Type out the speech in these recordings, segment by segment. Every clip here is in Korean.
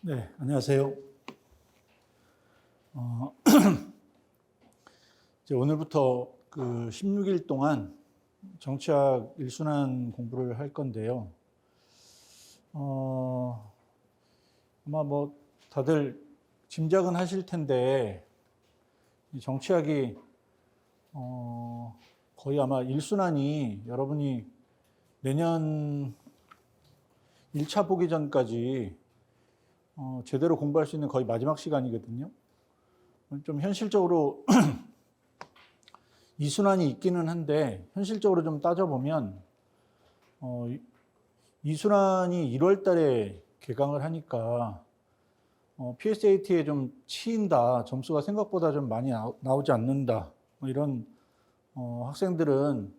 네, 안녕하세요. 어, 이제 오늘부터 그 16일 동안 정치학 일순환 공부를 할 건데요. 어, 아마 뭐 다들 짐작은 하실 텐데 이 정치학이 어, 거의 아마 일순환이 여러분이 내년 1차 보기 전까지 어, 제대로 공부할 수 있는 거의 마지막 시간이거든요. 좀 현실적으로 이 순환이 있기는 한데 현실적으로 좀 따져보면 어, 이- 이 순환이 1월 달에 개강을 하니까 어, PSAT에 좀 치인다 점수가 생각보다 좀 많이 나오, 나오 지 않는다 뭐 이런 어, 학생들은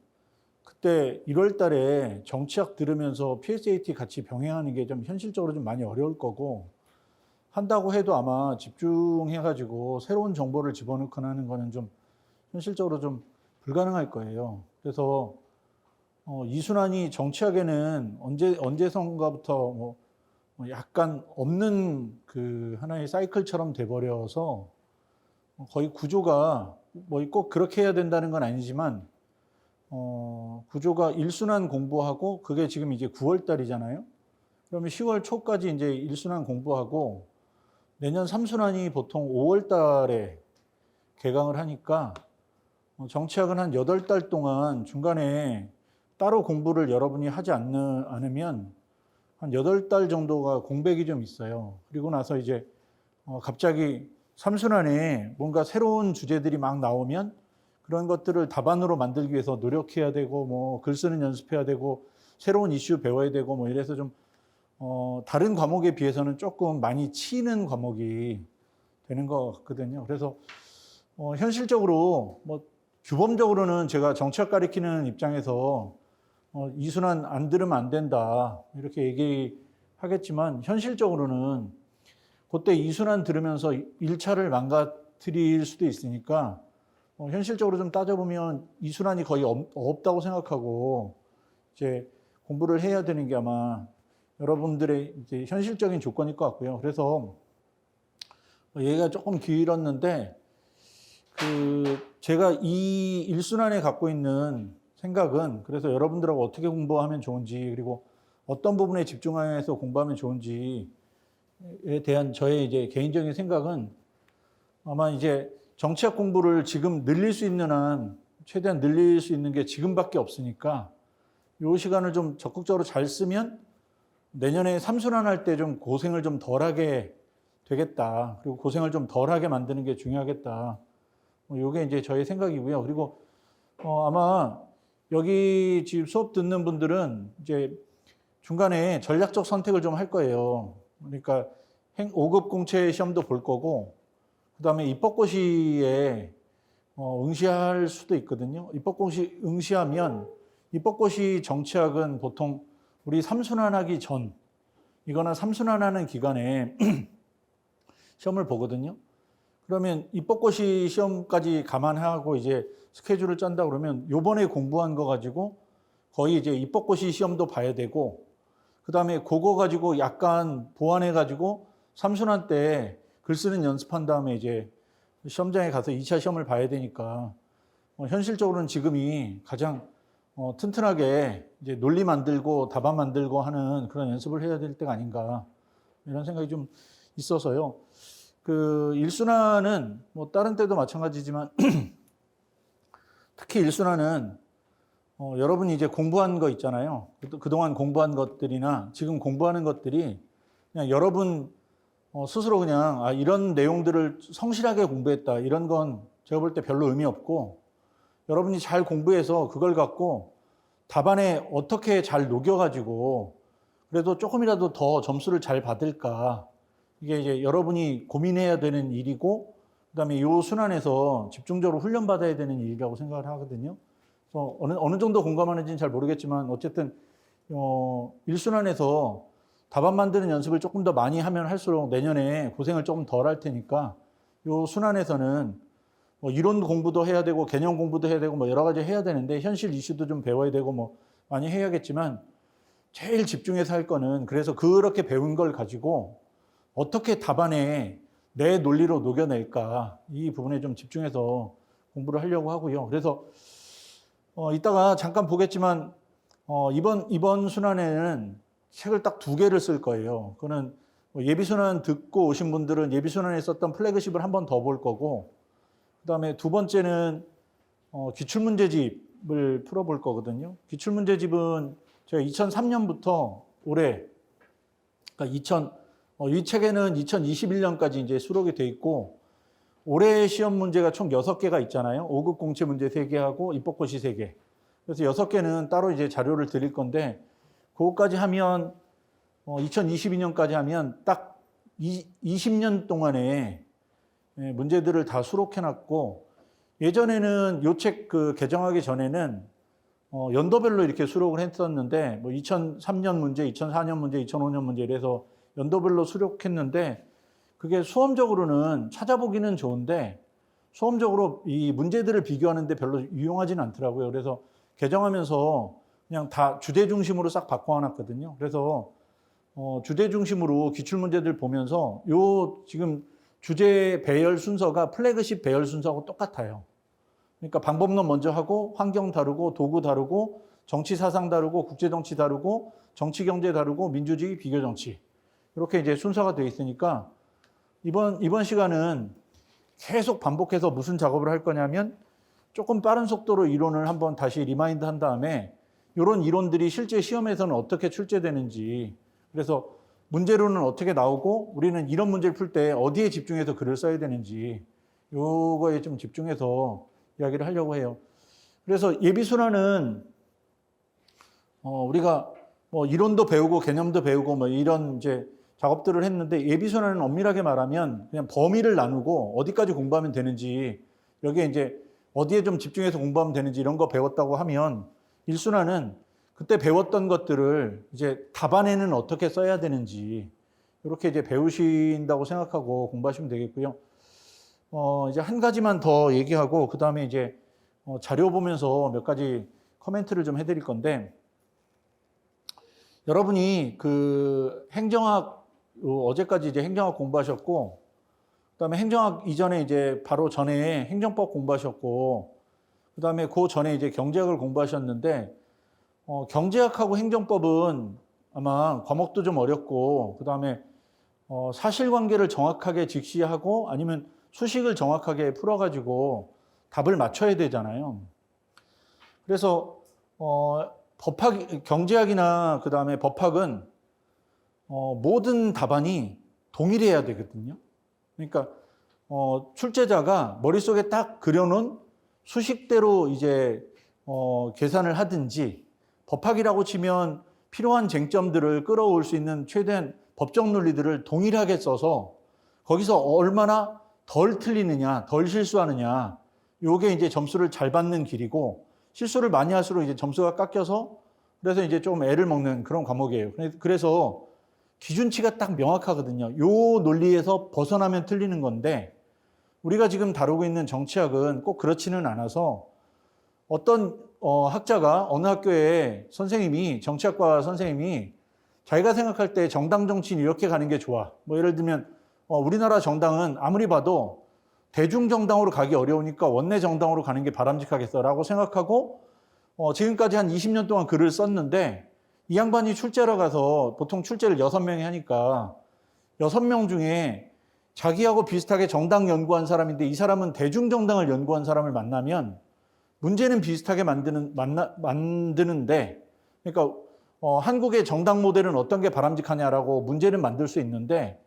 그때 1월 달에 정치학 들으면서 PSAT 같이 병행하는 게 좀 현실적으로 좀 많이 어려울 거고 한다고 해도 아마 집중해가지고 새로운 정보를 집어넣거나 하는 거는 좀 현실적으로 좀 불가능할 거예요. 그래서 어, 이순환이 정치학에는 언제 언제선가부터 뭐, 뭐 약간 없는 그 하나의 사이클처럼 돼버려서 거의 구조가 뭐 꼭 그렇게 해야 된다는 건 아니지만 어, 구조가 일순환 공부하고 그게 지금 이제 9월 달이잖아요. 그러면 10월 초까지 이제 일순환 공부하고 내년 3순환이 보통 5월 달에 개강을 하니까 어, 정치학은 한 8달 동안 중간에 따로 공부를 여러분이 하지 않으면 한 8달 정도가 공백이 좀 있어요. 그리고 나서 이제 어, 갑자기 3순환에 뭔가 새로운 주제들이 막 나오면 그런 것들을 답안으로 만들기 위해서 노력해야 되고 뭐 글 쓰는 연습해야 되고 새로운 이슈 배워야 되고 뭐 이래서 좀 어, 다른 과목에 비해서는 조금 많이 치이는 과목이 되는 것 같거든요. 그래서 어, 현실적으로 뭐 규범적으로는 제가 정치학 가리키는 입장에서 어, 이순환 안 들으면 안 된다 이렇게 얘기하겠지만 현실적으로는 그때 이순환 들으면서 1차를 망가뜨릴 수도 있으니까 어, 현실적으로 좀 따져보면 이순환이 거의 없, 없다고 생각하고 이제 공부를 해야 되는 게 아마 여러분들의 이제 현실적인 조건일 것 같고요. 그래서 얘기가 조금 길었는데 그 제가 이 일순환에 갖고 있는 생각은 그래서 여러분들하고 어떻게 공부하면 좋은지 그리고 어떤 부분에 집중해서 공부하면 좋은지에 대한 저의 이제 개인적인 생각은 아마 이제 정치학 공부를 지금 늘릴 수 있는 한 최대한 늘릴 수 있는 게 지금밖에 없으니까 이 시간을 좀 적극적으로 잘 쓰면 내년에 삼순환 할 때 좀 고생을 좀 덜하게 되겠다. 그리고 고생을 좀 덜하게 만드는 게 중요하겠다. 뭐 요게 이제 저의 생각이고요. 그리고 어 아마 여기 지금 수업 듣는 분들은 이제 중간에 전략적 선택을 좀 할 거예요. 그러니까 행, 5급 공채 시험도 볼 거고, 그 다음에 입법고시에 어, 응시할 수도 있거든요. 입법고시 응시하면 입법고시 정치학은 보통 우리 삼순환하기 전, 이거나 삼순환하는 기간에 시험을 보거든요. 그러면 입법고시 시험까지 감안하고 이제 스케줄을 짠다 그러면 요번에 공부한 거 가지고 거의 이제 입법고시 시험도 봐야 되고 그 다음에 그거 가지고 약간 보완해 가지고 삼순환 때 글 쓰는 연습한 다음에 이제 시험장에 가서 2차 시험을 봐야 되니까 어, 현실적으로는 지금이 가장 어, 튼튼하게 이제 논리 만들고 답안 만들고 하는 그런 연습을 해야 될 때가 아닌가 이런 생각이 좀 있어서요. 그 일순환은 뭐 다른 때도 마찬가지지만 특히 일순환은 어, 여러분이 이제 공부한 거 있잖아요. 그- 그동안 공부한 것들이나 지금 공부하는 것들이 그냥 여러분 어, 스스로 그냥 아, 이런 내용들을 성실하게 공부했다. 이런 건 제가 볼 때 별로 의미 없고 여러분이 잘 공부해서 그걸 갖고 답안에 어떻게 잘 녹여가지고 그래도 조금이라도 더 점수를 잘 받을까. 이게 이제 여러분이 고민해야 되는 일이고 그 다음에 요 순환에서 집중적으로 훈련받아야 되는 일이라고 생각을 하거든요. 그래서 어느, 어느 정도 공감하는지는 잘 모르겠지만 어쨌든 어, 일순환에서 답안 만드는 연습을 조금 더 많이 하면 할수록 내년에 고생을 조금 덜 할 테니까 요 순환에서는 뭐 이론 공부도 해야 되고 개념 공부도 해야 되고 뭐 여러 가지 해야 되는데 현실 이슈도 좀 배워야 되고 뭐 많이 해야겠지만 제일 집중해서 할 거는 그래서 그렇게 배운 걸 가지고 어떻게 답안에 내 논리로 녹여낼까 이 부분에 좀 집중해서 공부를 하려고 하고요. 그래서 어, 이따가 잠깐 보겠지만 어, 이번 이번 순환에는 책을 딱 두 개를 쓸 거예요. 그거는 뭐 예비 순환 듣고 오신 분들은 예비 순환에 썼던 플래그십을 한 번 더 볼 거고, 그다음에 두 번째는 어, 기출 문제집을 풀어볼 거거든요. 기출 문제집은 제가 2003년부터 올해 그러니까 2000, 어, 이 책에는 2021년까지 이제 수록이 돼 있고 올해 시험 문제가 총 6개가 있잖아요. 5급 공채 문제 3개하고 입법고시 3개. 그래서 6개는 따로 이제 자료를 드릴 건데 그거까지 하면 어, 2022년까지 하면 딱 이, 20년 동안에 예, 문제들을 다 수록해 놨고 예전에는 요 책 그 개정하기 전에는 어, 연도별로 이렇게 수록을 했었는데 뭐 2003년 문제, 2004년 문제, 2005년 문제 이래서 연도별로 수록했는데 그게 수험적으로는 찾아보기는 좋은데 수험적으로 이 문제들을 비교하는데 별로 유용하지는 않더라고요. 그래서 개정하면서 그냥 다 주제 중심으로 싹 바꿔놨거든요. 그래서 어, 주제 중심으로 기출 문제들 보면서 요 지금 주제 배열 순서가 플래그십 배열 순서하고 똑같아요. 그러니까 방법론 먼저 하고 환경 다루고 도구 다루고 정치 사상 다루고 국제 정치 다루고 정치 경제 다루고 민주주의 비교 정치 이렇게 이제 순서가 되어 있으니까 이번 이번 시간은 계속 반복해서 무슨 작업을 할 거냐면 조금 빠른 속도로 이론을 한번 다시 리마인드 한 다음에 이런 이론들이 실제 시험에서는 어떻게 출제되는지 그래서 문제로는 어떻게 나오고 우리는 이런 문제를 풀 때 어디에 집중해서 글을 써야 되는지 요거에 좀 집중해서 이야기를 하려고 해요. 그래서 예비순환은 어, 우리가 뭐 이론도 배우고 개념도 배우고 뭐 이런 이제 작업들을 했는데 예비순환은 엄밀하게 말하면 그냥 범위를 나누고 어디까지 공부하면 되는지 여기에 이제 어디에 좀 집중해서 공부하면 되는지 이런 거 배웠다고 하면 일순환은 그때 배웠던 것들을 이제 답안에는 어떻게 써야 되는지 이렇게 이제 배우신다고 생각하고 공부하시면 되겠고요. 어, 이제 한 가지만 더 얘기하고 그 다음에 이제 어, 자료 보면서 몇 가지 커멘트를 좀 해드릴 건데 여러분이 그 행정학 어, 어제까지 이제 행정학 공부하셨고 그다음에 행정학 이전에 이제 바로 전에 행정법 공부하셨고 그다음에 그 전에 이제 경제학을 공부하셨는데 어, 경제학하고 행정법은 아마 과목도 좀 어렵고 그 다음에 어, 사실관계를 정확하게 직시하고 아니면 수식을 정확하게 풀어가지고 답을 맞춰야 되잖아요. 그래서 어, 법학 경제학이나 그 다음에 법학은 어, 모든 답안이 동일해야 되거든요. 그러니까 어, 출제자가 머릿속에 딱 그려놓은 수식대로 이제 어, 계산을 하든지 법학이라고 치면 필요한 쟁점들을 끌어올 수 있는 최대한 법적 논리들을 동일하게 써서 거기서 얼마나 덜 틀리느냐, 덜 실수하느냐, 요게 이제 점수를 잘 받는 길이고 실수를 많이 할수록 이제 점수가 깎여서 그래서 이제 좀 애를 먹는 그런 과목이에요. 그래서 기준치가 딱 명확하거든요. 요 논리에서 벗어나면 틀리는 건데 우리가 지금 다루고 있는 정치학은 꼭 그렇지는 않아서 어떤 어, 학자가 어느 학교에 선생님이 정치학과 선생님이 자기가 생각할 때 정당 정치는 이렇게 가는 게 좋아. 뭐 예를 들면 어, 우리나라 정당은 아무리 봐도 대중 정당으로 가기 어려우니까 원내 정당으로 가는 게 바람직하겠어라고 생각하고 어, 지금까지 한 20년 동안 글을 썼는데 이 양반이 출제하러 가서 보통 출제를 6명이 하니까 6명 중에 자기하고 비슷하게 정당 연구한 사람인데 이 사람은 대중 정당을 연구한 사람을 만나면 문제는 비슷하게 만드는, 만나, 만드는데 그러니까 어, 한국의 정당 모델은 어떤 게 바람직하냐라고 문제는 만들 수 있는데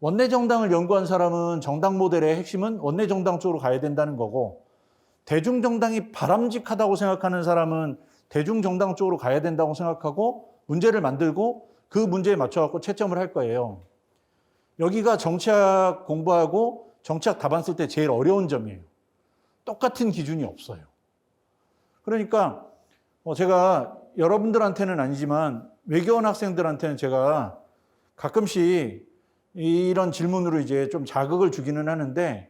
원내 정당을 연구한 사람은 정당 모델의 핵심은 원내 정당 쪽으로 가야 된다는 거고 대중 정당이 바람직하다고 생각하는 사람은 대중 정당 쪽으로 가야 된다고 생각하고 문제를 만들고 그 문제에 맞춰 갖고 채점을 할 거예요. 여기가 정치학 공부하고 정치학 답안 쓸 때 제일 어려운 점이에요. 똑같은 기준이 없어요. 그러니까 뭐 제가 여러분들한테는 아니지만 외교원 학생들한테는 제가 가끔씩 이런 질문으로 이제 좀 자극을 주기는 하는데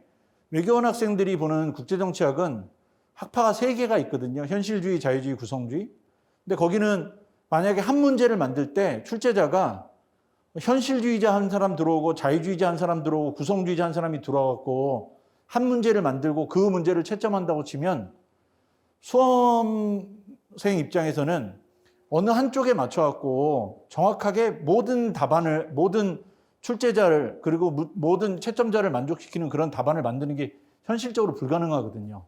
외교원 학생들이 보는 국제정치학은 학파가 세 개가 있거든요. 현실주의, 자유주의, 구성주의. 근데 거기는 만약에 한 문제를 만들 때 출제자가 현실주의자 한 사람 들어오고 자유주의자 한 사람 들어오고 구성주의자 한 사람이 들어와갖고 한 문제를 만들고 그 문제를 채점한다고 치면 수험생 입장에서는 어느 한쪽에 맞춰갖고 정확하게 모든 답안을 모든 출제자를 그리고 무- 모든 채점자를 만족시키는 그런 답안을 만드는 게 현실적으로 불가능하거든요.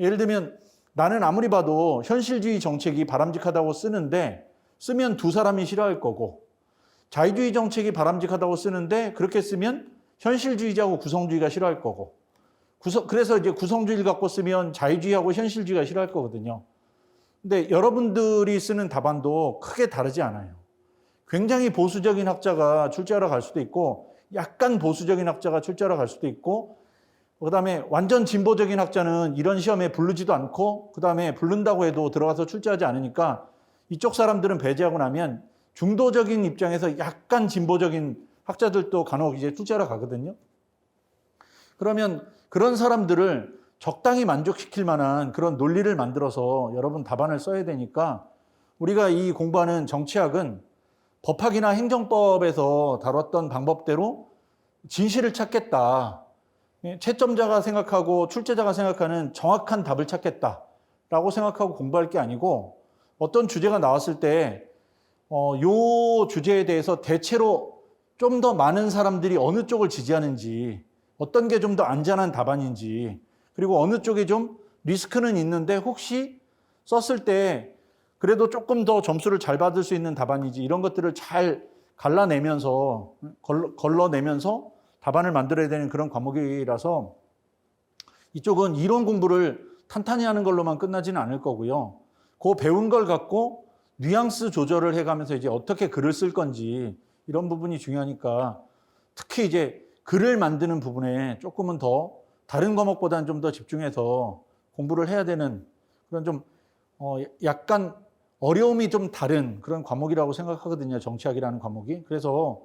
예를 들면 나는 아무리 봐도 현실주의 정책이 바람직하다고 쓰는데 쓰면 두 사람이 싫어할 거고 자유주의 정책이 바람직하다고 쓰는데 그렇게 쓰면 현실주의자하고 구성주의가 싫어할 거고 구성, 그래서 이제 구성주의를 갖고 쓰면 자유주의하고 현실주의가 싫어할 거거든요. 근데 여러분들이 쓰는 답안도 크게 다르지 않아요. 굉장히 보수적인 학자가 출제하러 갈 수도 있고 약간 보수적인 학자가 출제하러 갈 수도 있고 그 다음에 완전 진보적인 학자는 이런 시험에 부르지도 않고 그 다음에 부른다고 해도 들어가서 출제하지 않으니까 이쪽 사람들은 배제하고 나면 중도적인 입장에서 약간 진보적인 학자들도 간혹 이제 출제하러 가거든요. 그러면 그런 사람들을 적당히 만족시킬 만한 그런 논리를 만들어서 여러분 답안을 써야 되니까 우리가 이 공부하는 정치학은 법학이나 행정법에서 다뤘던 방법대로 진실을 찾겠다. 예, 채점자가 생각하고 출제자가 생각하는 정확한 답을 찾겠다 라고 생각하고 공부할 게 아니고 어떤 주제가 나왔을 때, 어, 요 주제에 대해서 대체로 좀 더 많은 사람들이 어느 쪽을 지지하는지, 어떤 게 좀 더 안전한 답안인지, 그리고 어느 쪽에 좀 리스크는 있는데 혹시 썼을 때 그래도 조금 더 점수를 잘 받을 수 있는 답안이지 이런 것들을 잘 갈라내면서 걸러, 걸러 내면서 답안을 만들어야 되는 그런 과목이라서 이쪽은 이론 공부를 탄탄히 하는 걸로만 끝나지는 않을 거고요. 그 배운 걸 갖고 뉘앙스 조절을 해가면서 이제 어떻게 글을 쓸 건지 이런 부분이 중요하니까 특히 이제 글을 만드는 부분에 조금은 더 다른 과목보다는 좀 더 집중해서 공부를 해야 되는 그런 좀 어, 약간 어려움이 좀 다른 그런 과목이라고 생각하거든요. 정치학이라는 과목이. 그래서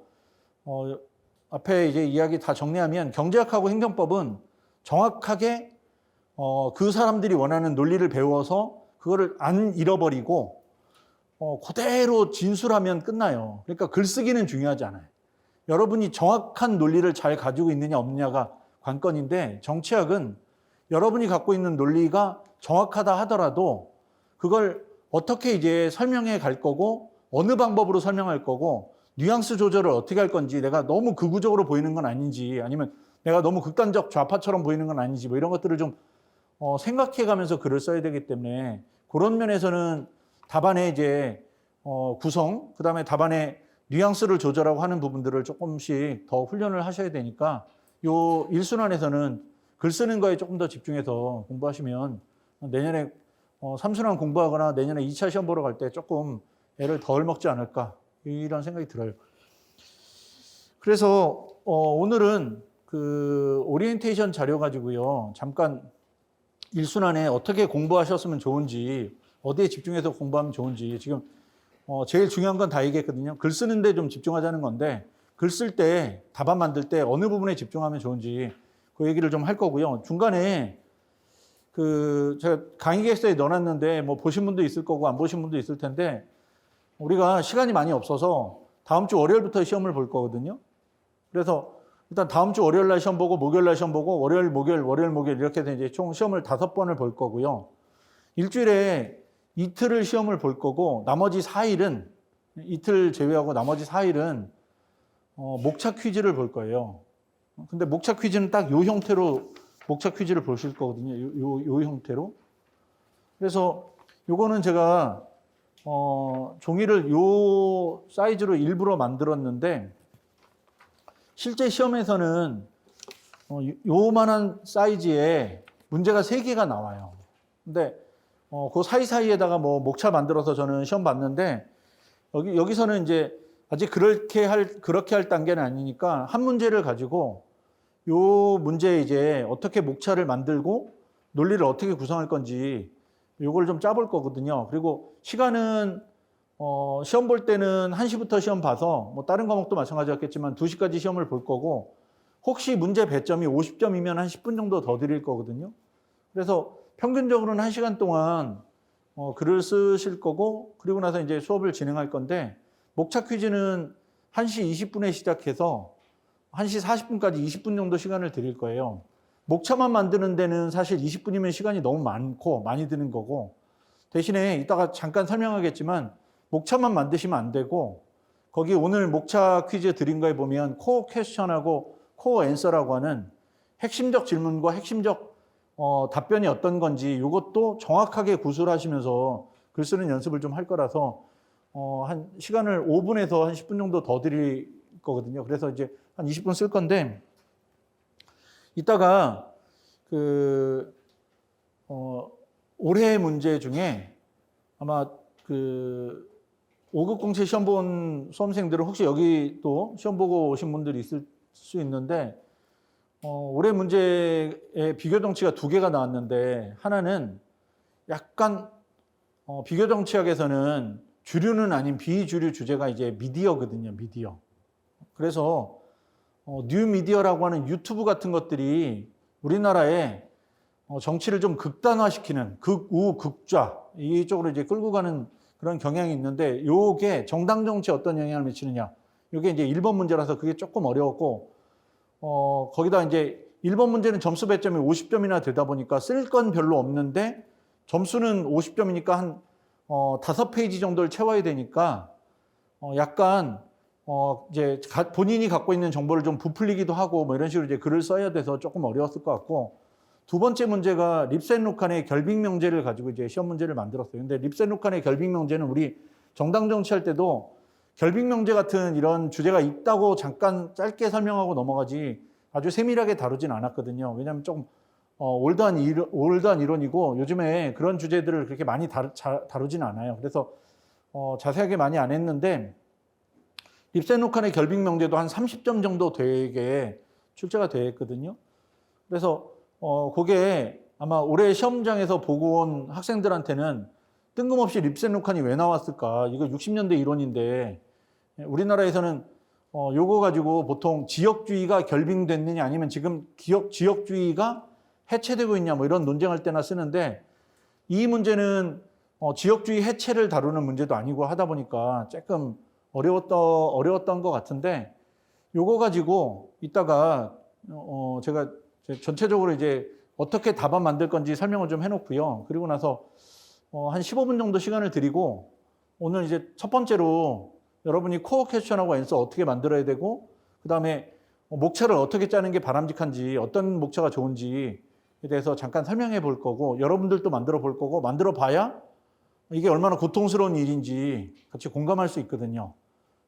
어, 앞에 이제 이야기 다 정리하면 경제학하고 행정법은 정확하게 어, 그 사람들이 원하는 논리를 배워서 그거를 안 잃어버리고 어, 그대로 진술하면 끝나요. 그러니까 글쓰기는 중요하지 않아요. 여러분이 정확한 논리를 잘 가지고 있느냐 없느냐가 관건인데 정치학은 여러분이 갖고 있는 논리가 정확하다 하더라도 그걸 어떻게 이제 설명해 갈 거고 어느 방법으로 설명할 거고 뉘앙스 조절을 어떻게 할 건지 내가 너무 극우적으로 보이는 건 아닌지 아니면 내가 너무 극단적 좌파처럼 보이는 건 아닌지 뭐 이런 것들을 좀 어, 생각해 가면서 글을 써야 되기 때문에 그런 면에서는 답안의 이제 어, 구성 그다음에 답안의 뉘앙스를 조절하고 하는 부분들을 조금씩 더 훈련을 하셔야 되니까 요 일순환에서는 글 쓰는 거에 조금 더 집중해서 공부하시면 내년에 어, 삼순환 공부하거나 내년에 2차 시험 보러 갈 때 조금 애를 덜 먹지 않을까 이런 생각이 들어요. 그래서 어, 오늘은 그 오리엔테이션 자료 가지고요 잠깐 일순환에 어떻게 공부하셨으면 좋은지 어디에 집중해서 공부하면 좋은지 지금 어, 제일 중요한 건 다 얘기했거든요. 글 쓰는데 좀 집중하자는 건데 글 쓸 때 답안 만들 때 어느 부분에 집중하면 좋은지 그 얘기를 좀 할 거고요. 중간에 그 제가 강의 객서에 넣어놨는데 뭐 보신 분도 있을 거고 안 보신 분도 있을 텐데 우리가 시간이 많이 없어서 다음 주 월요일부터 시험을 볼 거거든요. 그래서 일단 다음 주 월요일 날 시험 보고 목요일 날 시험 보고 월요일 목요일 월요일 목요일 이렇게 해서 이제 총 시험을 다섯 번을 볼 거고요. 일주일에 이틀을 시험을 볼 거고 나머지 4일은 이틀 제외하고 나머지 4일은 어, 목차 퀴즈를 볼 거예요. 근데 목차 퀴즈는 딱 요 형태로 목차 퀴즈를 보실 거거든요. 요, 요, 요 형태로. 그래서 요거는 제가 어, 종이를 요 사이즈로 일부러 만들었는데 실제 시험에서는 어, 요- 요만한 사이즈에 문제가 세 개가 나와요. 근데 어, 그 사이사이에다가 뭐 목차 만들어서 저는 시험 봤는데 여기 여기서는 이제 아직 그렇게 할 그렇게 할 단계는 아니니까 한 문제를 가지고 요 문제 이제 어떻게 목차를 만들고 논리를 어떻게 구성할 건지 요걸 좀 짜볼 거거든요. 그리고 시간은 어, 시험 볼 때는 1시부터 시험 봐서 뭐 다른 과목도 마찬가지였겠지만 2시까지 시험을 볼 거고 혹시 문제 배점이 50점이면 한 10분 정도 더 드릴 거거든요. 그래서 평균적으로는 1시간 동안 어, 글을 쓰실 거고 그리고 나서 이제 수업을 진행할 건데 목차 퀴즈는 1시 20분에 시작해서 1시 40분까지 20분 정도 시간을 드릴 거예요. 목차만 만드는 데는 사실 20분이면 시간이 너무 많고 많이 드는 거고 대신에 이따가 잠깐 설명하겠지만 목차만 만드시면 안 되고 거기 오늘 목차 퀴즈 드린 거에 보면 코어 퀘스천하고 코어 앤서라고 하는 핵심적 질문과 핵심적 어, 답변이 어떤 건지 이것도 정확하게 구술하시면서 글 쓰는 연습을 좀 할 거라서 어, 한 시간을 5분에서 한 10분 정도 더 드릴 거거든요. 그래서 이제 한 20분 쓸 건데 이따가 그 어, 올해 문제 중에 아마 그 5급 공채 시험 본 수험생들은 혹시 여기 또 시험 보고 오신 분들이 있을 수 있는데 어, 올해 문제에 비교 정치가 두 개가 나왔는데 하나는 약간 어, 비교 정치학에서는 주류는 아닌 비주류 주제가 이제 미디어거든요, 미디어. 그래서 어, 뉴 미디어라고 하는 유튜브 같은 것들이 우리나라에 어, 정치를 좀 극단화시키는 극우 극좌 이쪽으로 이제 끌고 가는 그런 경향이 있는데 요게 정당 정치에 어떤 영향을 미치느냐. 요게 이제 1번 문제라서 그게 조금 어려웠고 어, 거기다 이제 1번 문제는 점수 배점이 50점이나 되다 보니까 쓸 건 별로 없는데 점수는 50점이니까 한 어, 5페이지 정도를 채워야 되니까 어, 약간 어, 이제 가- 본인이 갖고 있는 정보를 좀 부풀리기도 하고 뭐 이런 식으로 이제 글을 써야 돼서 조금 어려웠을 것 같고 두 번째 문제가 립센루칸의 결빙 명제를 가지고 이제 시험 문제를 만들었어요. 근데 립센루칸의 결빙 명제는 우리 정당 정치할 때도 결빙 명제 같은 이런 주제가 있다고 잠깐 짧게 설명하고 넘어가지 아주 세밀하게 다루진 않았거든요. 왜냐하면 조금 어, 올드한, 이론, 올드한 이론이고 요즘에 그런 주제들을 그렇게 많이 다루, 자, 다루진 않아요. 그래서 어, 자세하게 많이 안 했는데 립센루칸의 결빙 명제도 한 30점 정도 되게 출제가 되었거든요. 그래서 어, 그게 아마 올해 시험장에서 보고 온 학생들한테는 뜬금없이 립센 루칸이 왜 나왔을까? 이거 60년대 이론인데 우리나라에서는 어, 요거 가지고 보통 지역주의가 결빙됐느냐 아니면 지금 기업, 지역주의가 해체되고 있냐 뭐 이런 논쟁할 때나 쓰는데 이 문제는 어, 지역주의 해체를 다루는 문제도 아니고 하다 보니까 조금 어려웠던, 어려웠던 것 같은데 요거 가지고 이따가 어, 제가 전체적으로 이제 어떻게 답안 만들 건지 설명을 좀 해놓고요. 그리고 나서 어, 한 15분 정도 시간을 드리고 오늘 이제 첫 번째로 여러분이 코어 퀘스천하고 앤서 어떻게 만들어야 되고 그 다음에 목차를 어떻게 짜는 게 바람직한지 어떤 목차가 좋은지에 대해서 잠깐 설명해 볼 거고 여러분들도 만들어 볼 거고 만들어 봐야 이게 얼마나 고통스러운 일인지 같이 공감할 수 있거든요.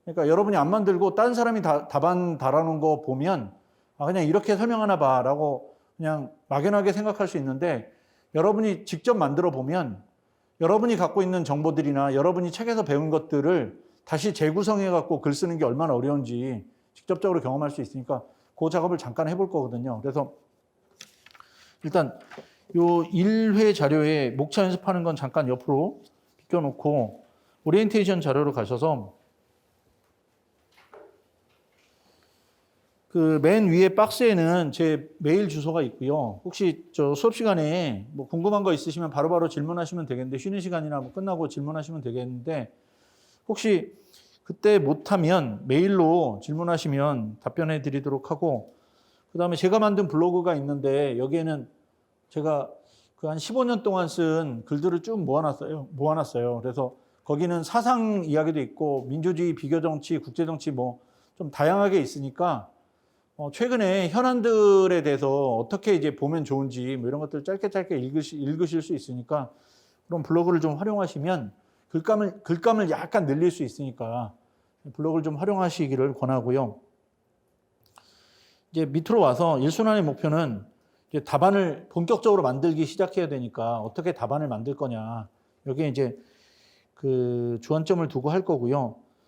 그러니까 여러분이 안 만들고 다른 사람이 다, 답안 달아놓은 거 보면 아, 그냥 이렇게 설명하나 봐라고 그냥 막연하게 생각할 수 있는데 여러분이 직접 만들어 보면 여러분이 갖고 있는 정보들이나 여러분이 책에서 배운 것들을 다시 재구성해 갖고 글 쓰는 게 얼마나 어려운지 직접적으로 경험할 수 있으니까 그 작업을 잠깐 해볼 거거든요. 그래서 일단 요 1회 자료에 목차 연습하는 건 잠깐 옆으로 비껴놓고 오리엔테이션 자료로 가셔서 그 맨 위에 박스에는 제 메일 주소가 있고요. 혹시 저 수업 시간에 뭐 궁금한 거 있으시면 바로 바로 질문하시면 되겠는데 쉬는 시간이나 뭐 끝나고 질문하시면 되겠는데 혹시 그때 못하면 메일로 질문하시면 답변해 드리도록 하고 그 다음에 제가 만든 블로그가 있는데 여기에는 제가 그 한 15년 동안 쓴 글들을 쭉 모아놨어요. 모아놨어요. 그래서 거기는 사상 이야기도 있고 민주주의, 비교정치, 국제정치 뭐 좀 다양하게 있으니까 어, 최근에 현안들에 대해서 어떻게 이제 보면 좋은지 뭐 이런 것들 짧게 짧게 읽으시, 읽으실 수 있으니까 그런 블로그를 좀 활용하시면 글감을, 글감을 약간 늘릴 수 있으니까 블로그를 좀 활용하시기를 권하고요. 이제 밑으로 와서 1순환의 목표는 이제 답안을 본격적으로 만들기 시작해야 되니까 어떻게 답안을 만들 거냐. 여기에 이제 그 주안점을 두고 할 거고요.